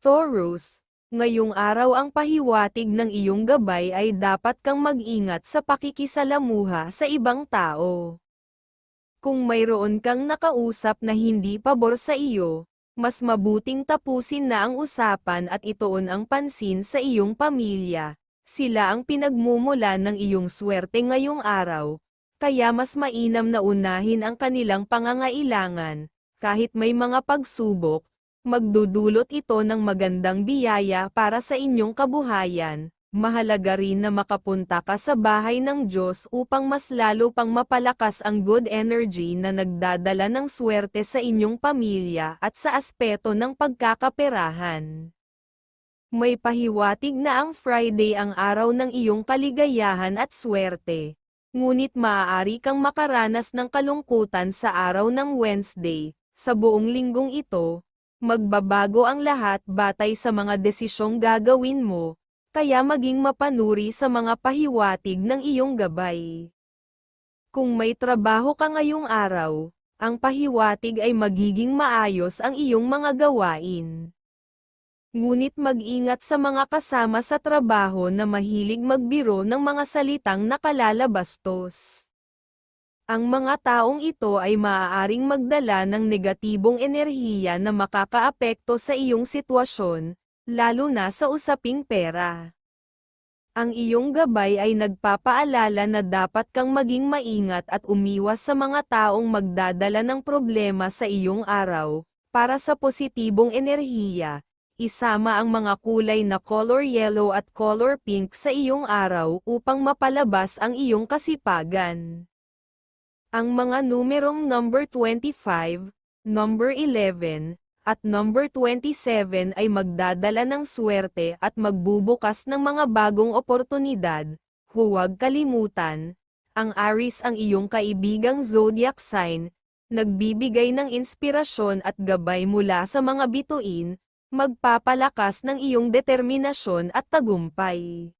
Taurus, ngayong araw ang pahiwatig ng iyong gabay ay dapat kang mag-ingat sa pakikisalamuha sa ibang tao. Kung mayroon kang nakausap na hindi pabor sa iyo, mas mabuting tapusin na ang usapan at ituon ang pansin sa iyong pamilya. Sila ang pinagmumula ng iyong swerte ngayong araw, kaya mas mainam na unahin ang kanilang pangangailangan, kahit may mga pagsubok, magdudulot ito ng magandang biyaya para sa inyong kabuhayan. Mahalaga rin na makapunta ka sa bahay ng Diyos upang mas lalo pang mapalakas ang good energy na nagdadala ng swerte sa inyong pamilya at sa aspeto ng pagkakaperahan. May pahiwatig na ang Friday ang araw ng iyong kaligayahan at swerte. Ngunit maaari kang makaranas ng kalungkutan sa araw ng Wednesday. Sa buong linggong ito, magbabago ang lahat batay sa mga desisyong gagawin mo, kaya maging mapanuri sa mga pahiwatig ng iyong gabay. Kung may trabaho ka ngayong araw, ang pahiwatig ay magiging maayos ang iyong mga gawain. Ngunit mag-ingat sa mga kasama sa trabaho na mahilig magbiro ng mga salitang nakalalabastos. Ang mga taong ito ay maaaring magdala ng negatibong enerhiya na makakaapekto sa iyong sitwasyon, lalo na sa usaping pera. Ang iyong gabay ay nagpapaalala na dapat kang maging maingat at umiwas sa mga taong magdadala ng problema sa iyong araw, para sa positibong enerhiya, isama ang mga kulay na color yellow at color pink sa iyong araw upang mapalabas ang iyong kasipagan. Ang mga numerong number 25, number 11, at number 27 ay magdadala ng swerte at magbubukas ng mga bagong oportunidad. Huwag kalimutan, ang Aries ang iyong kaibigang zodiac sign, nagbibigay ng inspirasyon at gabay mula sa mga bituin, magpapalakas ng iyong determinasyon at tagumpay.